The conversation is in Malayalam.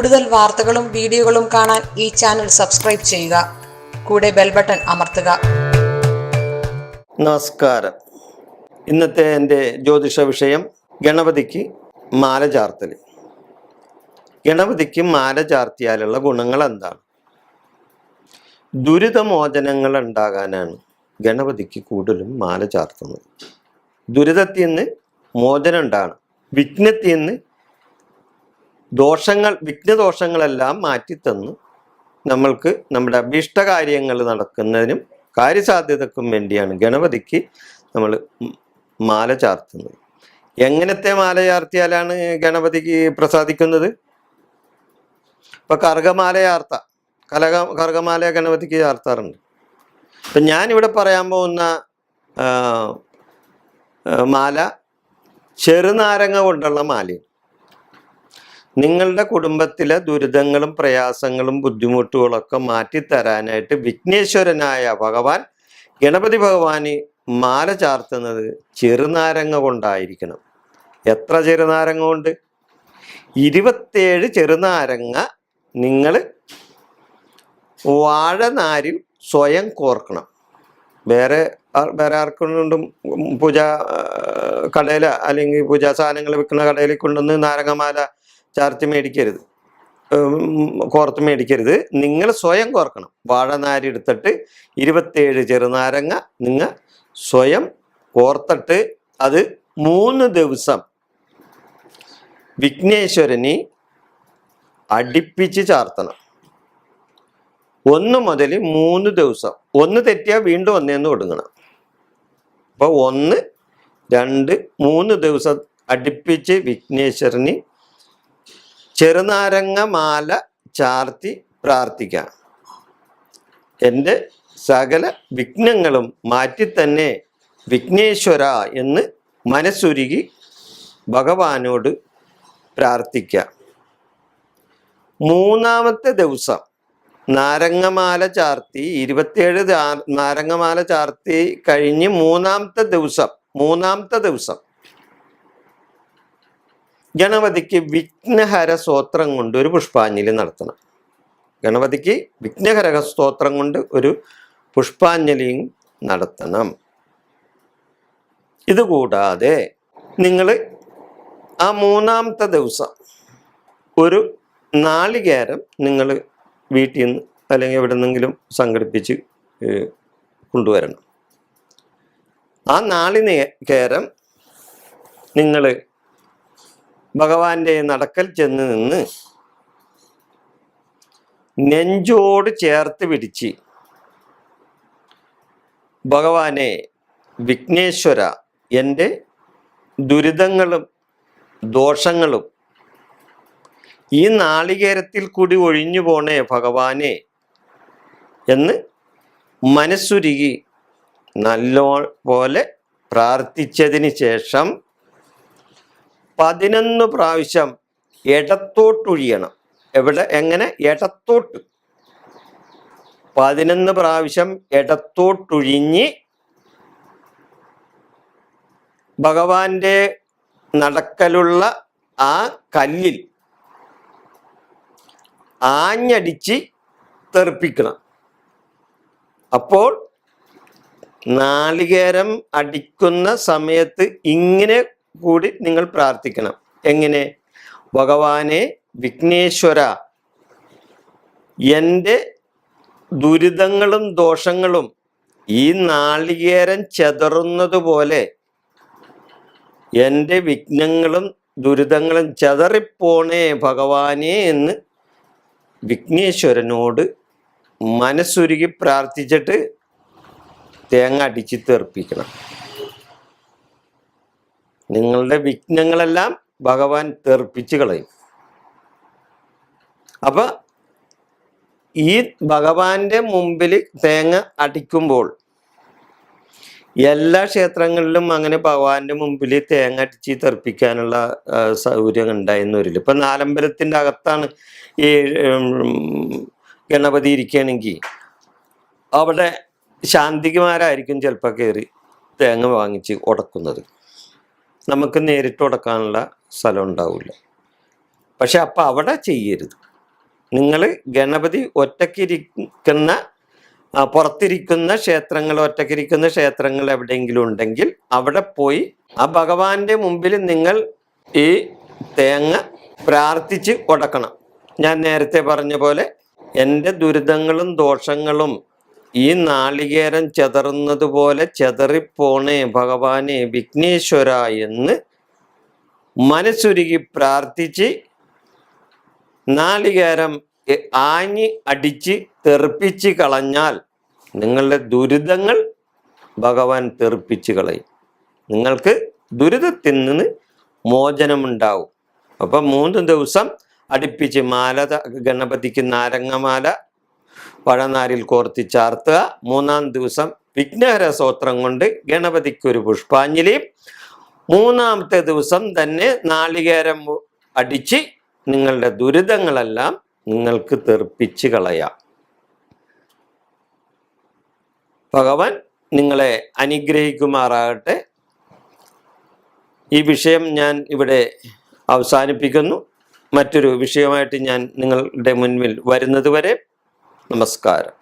കൂടുതൽ വാർത്തകളും വീഡിയോകളും കാണാൻ ഈ ചാനൽ സബ്സ്ക്രൈബ് ചെയ്യുക. കൂടെ ബെൽ ബട്ടൺ അമർത്തുക. നമസ്കാരം. ഇന്നത്തെ എന്റെ ജ്യോതിഷ വിഷയം ഗണപതിക്ക് മാല ചാർത്തൽ ഗണപതിക്ക് മാല ചാർത്തിയാലുള്ള ഗുണങ്ങൾ എന്താണ്? ദുരിതമോചനങ്ങൾ ഉണ്ടാകാനാണ് ഗണപതിക്ക് കൂടുതലും മാല ചാർത്തുന്നത്. ദുരിതത്തിൽ നിന്ന് മോചനം ഉണ്ടാകണം. വിഘ്നത്തിൽ നിന്ന് ദോഷങ്ങൾ വിഘ്നദോഷങ്ങളെല്ലാം മാറ്റിത്തന്ന് നമ്മൾക്ക് നമ്മുടെ അഭീഷ്ടകാര്യങ്ങൾ നടക്കുന്നതിനും കാര്യസാധ്യതക്കും വേണ്ടിയാണ് ഗണപതിക്ക് നമ്മൾ മാല ചാർത്തുന്നത്. എങ്ങനത്തെ മാല ചാർത്തിയാലാണ് ഗണപതിക്ക് പ്രസാദിക്കുന്നത്? ഇപ്പൊ കർഗമാല ചാർത്ത കലക കർഗമാല ഗണപതിക്ക് ചാർത്താറുണ്ട്. ഇപ്പം ഞാനിവിടെ പറയാൻ പോകുന്ന മാല ചെറുനാരങ്ങ കൊണ്ടുള്ള മാലയാണ്. നിങ്ങളുടെ കുടുംബത്തിലെ ദുരിതങ്ങളും പ്രയാസങ്ങളും ബുദ്ധിമുട്ടുകളൊക്കെ മാറ്റിത്തരാനായിട്ട് വിഘ്നേശ്വരനായ ഭഗവാൻ ഗണപതി ഭഗവാന് മാല ചാർത്തുന്നത് ചെറുനാരങ്ങ കൊണ്ടായിരിക്കണം. എത്ര ചെറുനാരങ്ങ കൊണ്ട്? ഇരുപത്തേഴ് ചെറുനാരങ്ങ നിങ്ങൾ വാഴനാരിൽ സ്വയം കോർക്കണം. വേറെ വേറെ ആർക്കൊണ്ടും പൂജ കടയിൽ അല്ലെങ്കിൽ പൂജാ സാധനങ്ങൾ വിൽക്കുന്ന കടയിൽ കൊണ്ടുവന്ന് നാരങ്ങമാല ചാർത്തി മേടിക്കരുത്. കോർത്ത് മേടിക്കരുത്. നിങ്ങൾ സ്വയം കോർക്കണം. വാഴനാരി എടുത്തിട്ട് ഇരുപത്തേഴ് ചെറുനാരങ്ങ നിങ്ങൾ സ്വയം കോർത്തിട്ട് അത് മൂന്ന് ദിവസം വിഘ്നേശ്വരന് അടുപ്പിച്ച് ചാർത്തണം. ഒന്ന് മുതൽ മൂന്ന് ദിവസം. ഒന്ന് തെറ്റിയാൽ വീണ്ടും ഒന്നേന്ന് കൊടുക്കണം അപ്പോൾ ഒന്ന് രണ്ട് മൂന്ന് ദിവസം അടുപ്പിച്ച് വിഘ്നേശ്വരന് ചെറുനാരങ്ങ മാല ചാർത്തി പ്രാർത്ഥിക്കാം. എന്റെ സകല വിഘ്നങ്ങളും മാറ്റി തന്നെ വിഘ്നേശ്വര എന്ന് മനസ്സുരുകി ഭഗവാനോട് പ്രാർത്ഥിക്കാം. മൂന്നാമത്തെ ദിവസം നാരങ്ങമാല ചാർത്തി ഇരുപത്തിയേഴ് നാരങ്ങമാല ചാർത്തി കഴിഞ്ഞ് മൂന്നാമത്തെ ദിവസം മൂന്നാമത്തെ ദിവസം ഗണപതിക്ക് വിഘ്നഹര സ്തോത്രം കൊണ്ട് ഒരു പുഷ്പാഞ്ജലി നടത്തണം. ഗണപതിക്ക് വിഘ്നഹര സ്തോത്രം കൊണ്ട് ഒരു പുഷ്പാഞ്ജലിയും നടത്തണം. ഇതുകൂടാതെ നിങ്ങൾ ആ മൂന്നാമത്തെ ദിവസം ഒരു നാളികേരം നിങ്ങൾ വീട്ടിൽ നിന്ന് അല്ലെങ്കിൽ എവിടെ നിന്നെങ്കിലും സംഘടിപ്പിച്ച് കൊണ്ടുവരണം. ആ നാളികേരം നിങ്ങൾ ഭഗവാന്റെ നടക്കൽ ചെന്ന് നിന്ന് നെഞ്ചോട് ചേർത്ത് പിടിച്ച് ഭഗവാനെ വിഘ്നേശ്വര എന്റെ ദുരിതങ്ങളും ദോഷങ്ങളും ഈ നാളികേരത്തിൽ കൂടി ഒഴിഞ്ഞു പോണേ ഭഗവാനെ എന്ന് മനസ്സുരുകി നല്ല പോലെ പ്രാർത്ഥിച്ചതിന് ശേഷം പതിനൊന്ന് പ്രാവശ്യം ഇടത്തോട്ടൊഴിയണം എവിടെ? എങ്ങനെ? ഇടത്തോട്ട് പതിനൊന്ന് പ്രാവശ്യം ഇടത്തോട്ടൊഴിഞ്ഞ് ഭഗവാന്റെ നടക്കലുള്ള ആ കല്ലിൽ ആഞ്ഞടിച്ച് തെറിപ്പിക്കണം. അപ്പോൾ നാളികേരം അടിക്കുന്ന സമയത്ത് ഇങ്ങനെ കൂടി നിങ്ങൾ പ്രാർത്ഥിക്കണം. എങ്ങനെ? ഭഗവാനെ വിഘ്നേശ്വര എന്റെ ദുരിതങ്ങളും ദോഷങ്ങളും ഈ നാളികേരം ചെതറുന്നത് പോലെ എന്റെ വിഘ്നങ്ങളും ദുരിതങ്ങളും ചെതറിപ്പോണേ ഭഗവാനെ എന്ന് വിഘ്നേശ്വരനോട് മനസ്സുരുകി പ്രാർത്ഥിച്ചിട്ട് തേങ്ങ അടിച്ച് തെറിപ്പിക്കണം. നിങ്ങളുടെ വിഘ്നങ്ങളെല്ലാം ഭഗവാൻ തെറിപ്പിച്ച് കളയും. അപ്പ ഈ ഭഗവാന്റെ മുമ്പിൽ തേങ്ങ അടിക്കുമ്പോൾ എല്ലാ ക്ഷേത്രങ്ങളിലും അങ്ങനെ ഭഗവാന്റെ മുമ്പിൽ തേങ്ങ അടിച്ച് തെറിപ്പിക്കാനുള്ള ആ, സൗകര്യം ഉണ്ടായിരുന്നു വരില്ല ഇപ്പൊ നാലമ്പലത്തിന്റെ അകത്താണ് ഈ ഗണപതി ഇരിക്കുകയാണെങ്കിൽ അവിടെ ശാന്തികുമാരായിരിക്കും ചിലപ്പോൾ കയറി തേങ്ങ വാങ്ങിച്ച് ഉടക്കുന്നത്. നമുക്ക് നേരിട്ട് ഉടക്കാനുള്ള സ്ഥലം ഉണ്ടാവില്ല പക്ഷെ അപ്പം അവിടെ ചെയ്യരുത്. നിങ്ങൾ ഗണപതി ഒറ്റക്കിരിക്കുന്ന പുറത്തിരിക്കുന്ന ക്ഷേത്രങ്ങൾ ഒറ്റക്കിരിക്കുന്ന ക്ഷേത്രങ്ങൾ എവിടെയെങ്കിലും ഉണ്ടെങ്കിൽ അവിടെ പോയി ആ ഭഗവാന്റെ മുമ്പിൽ നിങ്ങൾ ഈ തേങ്ങ പ്രാർത്ഥിച്ച് കൊടുക്കണം. ഞാൻ നേരത്തെ പറഞ്ഞ പോലെ എന്റെ ദുരിതങ്ങളും ദോഷങ്ങളും ഈ നാളികേരം ചെതറുന്നത് പോലെ ചെതറിപ്പോണേ ഭഗവാനെ വിഘ്നേശ്വര എന്ന് മനസ്സുരുകി പ്രാർത്ഥിച്ച് നാളികേരം ആഞ്ഞി അടിച്ച് തെറിപ്പിച്ച് കളഞ്ഞാൽ നിങ്ങളുടെ ദുരിതങ്ങൾ ഭഗവാൻ തെറിപ്പിച്ച് കളയും. നിങ്ങൾക്ക് ദുരിതത്തിൽ നിന്ന് മോചനമുണ്ടാവും. അപ്പം മൂന്ന് ദിവസം അടുപ്പിച്ച് മാല ഗണപതിക്ക് നാരങ്ങമാല പഴനാരിൽ കോർത്തി ചാർത്തുക. മൂന്നാം ദിവസം വിഘ്നഹര സ്തോത്രം കൊണ്ട് ഗണപതിക്കൊരു പുഷ്പാഞ്ജലിയും മൂന്നാമത്തെ ദിവസം തന്നെ നാളികേരം അടിച്ച് നിങ്ങളുടെ ദുരിതങ്ങളെല്ലാം നിങ്ങൾക്ക് തെറിപ്പിച്ച് കളയാം. ഭഗവാൻ നിങ്ങളെ അനുഗ്രഹിക്കുമാറാകട്ടെ. ഈ വിഷയം ഞാൻ ഇവിടെ അവസാനിപ്പിക്കുന്നു. മറ്റൊരു വിഷയമായിട്ട് ഞാൻ നിങ്ങളുടെ മുൻപിൽ വരുന്നത് വരെ നമസ്കാരം.